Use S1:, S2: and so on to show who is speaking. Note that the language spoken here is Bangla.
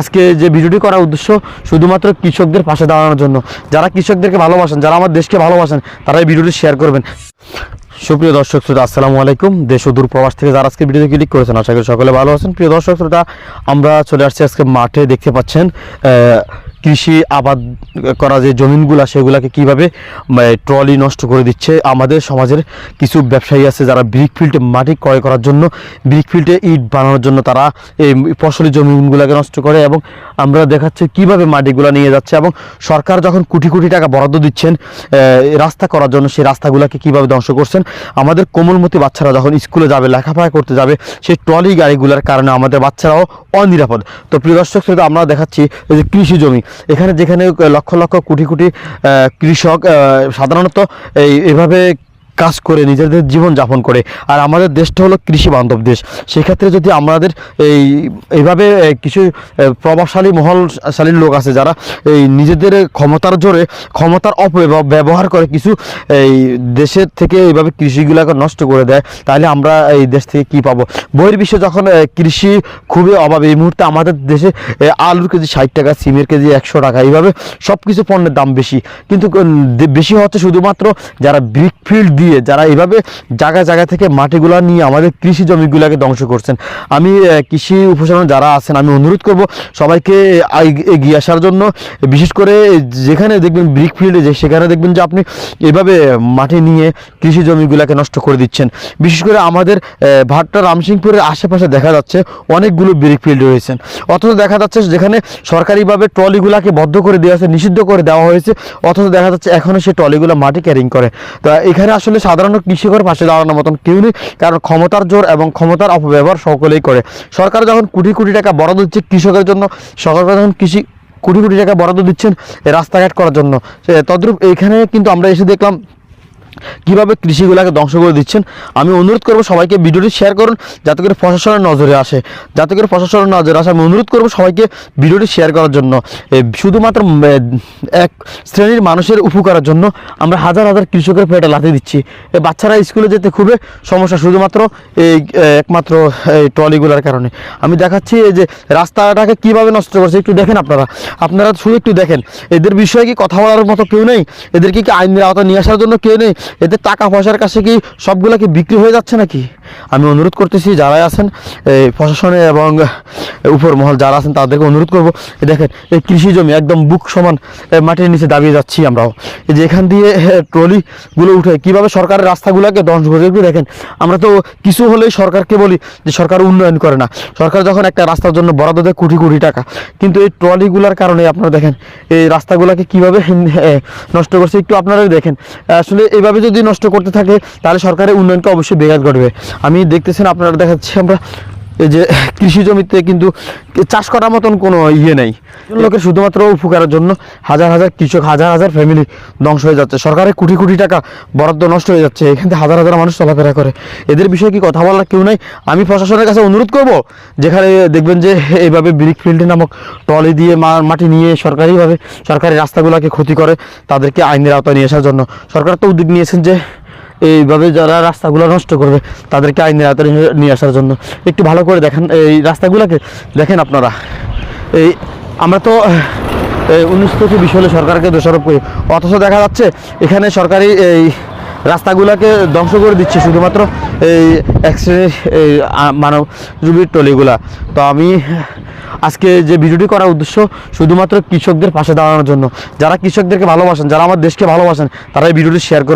S1: আজকে যে ভিডিওটি করার উদ্দেশ্য শুধুমাত্র কৃষকদের পাশে দাঁড়ানোর জন্য। যারা কৃষকদেরকে ভালোবাসেন, যারা আমার দেশকে ভালোবাসেন, তারা এই ভিডিওটি শেয়ার করবেন। সুপ্রিয় দর্শক শ্রোতা, আসসালামু আলাইকুম। দেশ ও দূর প্রবাস থেকে যারা আজকে ভিডিওতে ক্লিক করেছেন, আশা করি সকলে ভালো আছেন। প্রিয় দর্শক শ্রোতা, আমরা চলে আসছি আজকে মাঠে। দেখতে পাচ্ছেন কৃষি আবাদ করা যে জমিনগুলা, সেগুলাকে কীভাবে ট্রলি নষ্ট করে দিচ্ছে? আমাদের সমাজের কিছু ব্যবসায়ী আছে যারা ব্রিক ফিল্ডে মাটি ক্রয় করার জন্য ব্রিক ফিল্ডে ইট বানানোর জন্য তারা এই ফসলি জমিগুলোকে নষ্ট করে এবং আমরা দেখাচ্ছি কীভাবে মাটিগুলো নিয়ে যাচ্ছে এবং সরকার যখন কোটি কোটি টাকা বরাদ্দ দিচ্ছেন রাস্তা করার জন্য, সেই রাস্তাগুলোকে কীভাবে ধ্বংস করছেন? আমাদের কোমলমতি বাচ্চারা যখন স্কুলে যাবে, লেখাপড়া করতে যাবে, সেই ট্রলি গাড়িগুলোর কারণে আমাদের বাচ্চারাও অনিরাপদ। তো প্রিয় দর্শক আমরা দেখাচ্ছি এই যে কৃষি জমি। এখানে যেখানে লক্ষ লক্ষ কোটি কোটি কৃষক সাধারণত এই এভাবে কাজ করে, নিজেদের জীবন যাপন করে। আর আমাদের দেশটা হলো কৃষি বান্ধব দেশ। সেক্ষেত্রে যদি আমাদের এই, এইভাবে কিছু প্রভাবশালী মহলশালীর লোক আছে যারা এই নিজেদের ক্ষমতার জোরে, ক্ষমতার অপব্যব- ব্যবহার করে কিছু এই দেশের থেকে এইভাবে কৃষিগুলোকে নষ্ট করে দেয়, তাহলে আমরা এই দেশ থেকে কি পাবো? বহির্বিশ্বে যখন কৃষি খুবই অভাব, এই মুহূর্তে আমাদের দেশে আলুর কেজি ষাট টাকা, সিমের কেজি একশো টাকা, এইভাবে সব কিছু পণ্যের দাম বেশি। কিন্তু বেশি হচ্ছে শুধুমাত্র যারা ব্রিক ফিল্ড দিয়ে যারা এইভাবে জায়গা জায়গা থেকে মাটিগুলো নিয়ে আমাদের কৃষি জমিগুলোকে ধ্বংস করছেন। আমি কৃষি উপসরণ যারা আছেন, আমি অনুরোধ করব সবাইকে এগিয়ে আসার জন্য। বিশেষ করে যেখানে দেখবেন ব্রিক ফিল্ডে যে, সেখানে দেখবেন যে আপনি এভাবে মাটি নিয়ে কৃষি জমিগুলোকে নষ্ট করে দিচ্ছেন। বিশেষ করে আমাদের ভাট্টা রামসিংপুরের আশেপাশে দেখা যাচ্ছে অনেকগুলো ব্রিক ফিল্ড রয়েছেন অথচ দেখা যাচ্ছে যেখানে সরকারিভাবে ট্রলিগুলোকে বদ্ধ করে দেওয়া হয়েছে, নিষিদ্ধ করে দেওয়া হয়েছে। অথচ দেখা যাচ্ছে এখনও সেই ট্রলিগুলো মাটি ক্যারিং করে। তা এখানে আসলে সাধারণ কৃষকের পাশে দাঁড়ানোর মতন কেউ নেই, কারণ ক্ষমতার জোর এবং ক্ষমতার অপব্যবহার সকলেই করে। সরকার যখন কোটি কোটি টাকা বরাদ্দ দিচ্ছে কৃষকের জন্য, সরকার যখন কৃষি কোটি কোটি টাকা বরাদ্দ দিচ্ছেন রাস্তাঘাট করার জন্য তদ্রূপ এইখানে কিন্তু আমরা এসে দেখলাম কীভাবে কৃষিগুলোকে ধ্বংস করে দিচ্ছেন, আমি অনুরোধ করব সবাইকে ভিডিওটি শেয়ার করুন, যাতে করে প্রশাসনের নজরে আসে। যাতে করে প্রশাসনের নজরে আসে, আমি অনুরোধ করব সবাইকে ভিডিওটি শেয়ার করার জন্য। শুধুমাত্র এক শ্রেণির মানুষের উপকারের জন্য আমরা হাজার হাজার কৃষকের পেটে লাথি দিচ্ছি। বাচ্চারা স্কুলে যেতে খুবই সমস্যা, শুধুমাত্র এই একমাত্র এই ট্রলিগুলোর কারণে। আমি দেখাচ্ছি এই যে রাস্তাটাকে কীভাবে নষ্ট করছে, একটু দেখেন আপনারা। আপনারা শুধু একটু দেখেন। এদের বিষয়ে কি কথা বলার মতো কেউ নেই? এদেরকে কি আইনের আওতা নিয়ে আসার জন্য কেউ নেই? এদের টাকা পয়সার কাছে কি সবগুলা কি বিক্রি হয়ে যাচ্ছে নাকি? আমি অনুরোধ করতেছি, যারাই আছেন, এই প্রশাসনে এবং উপর মহল যারা আছেন, তাদেরকে অনুরোধ করব। দেখেন, এই কৃষি জমি একদম বুক সমান মাটির নিচে দাবিয়ে যাচ্ছি আমরাও। এই যে এখান দিয়ে ট্রলিগুলো উঠে, কীভাবে সরকারের রাস্তাগুলোকে ধ্বংস করে দেখেন, আমরা তো কিছু হলেই সরকারকে বলি যে সরকার উন্নয়ন করে না। সরকার যখন একটা রাস্তার জন্য বরাদ্দ দেয় কোটি কোটি টাকা, কিন্তু এই ট্রলিগুলোর কারণে আপনারা দেখেন, এই রাস্তাগুলোকে কীভাবে নষ্ট করছে? একটু আপনারা দেখেন। আসলে এইভাবে যদি নষ্ট করতে থাকে, তাহলে সরকারের উন্নয়নকে অবশ্যই বেঘাত ঘটবে। আমি দেখতেছেন, আপনারা দেখাচ্ছি, আমরা এই যে কৃষি জমিতে কিন্তু চাষ করার মতন কোনো ইয়ে নেই। লোকের শুধুমাত্র উপকারের জন্য হাজার হাজার কৃষক হাজার হাজার ফ্যামিলি ধ্বংস হয়ে যাচ্ছে। সরকারের কোটি কোটি টাকা বরাদ্দ নষ্ট হয়ে যাচ্ছে। এখান থেকে হাজার হাজার মানুষ চলাফেরা করে। এদের বিষয়ে কি কথা বলার কেউ নাই? আমি প্রশাসনের কাছে অনুরোধ করব যেখানে দেখবেন যে এইভাবে ব্রিক ফিল্ড নামক ট্রলি দিয়ে মাটি নিয়ে সরকারিভাবে সরকারি রাস্তাগুলোকে ক্ষতি করে তাদেরকে আইনের আওতায় নিয়ে আসার জন্য। সরকার তো উদ্যোগ নিয়েছেন যে এইভাবে যারা রাস্তাগুলো নষ্ট করবে, তাদেরকে আইনের আওতায় নিয়ে- আসার জন্য। একটু ভালো করে দেখেন, এই রাস্তাগুলোকে দেখেন আপনারা। এই আমরা তো উনিশ থেকে বিশ হলে সরকারকে দোষারোপ করি। অথচ দেখা যাচ্ছে, এখানে সরকারি এই রাস্তাগুলোকে ধ্বংস করে দিচ্ছে শুধুমাত্র এই অ্যাক্সিডেন্ট এই মানব জুবির টলিগুলা। তো আমি আজকে যে ভিডিওটি করার উদ্দেশ্য শুধুমাত্র কৃষকদের পাশে দাঁড়ানোর জন্য। যারা কৃষকদেরকে ভালোবাসেন, যারা আমার দেশকে ভালোবাসেন, তারা এই ভিডিওটি শেয়ার করবেন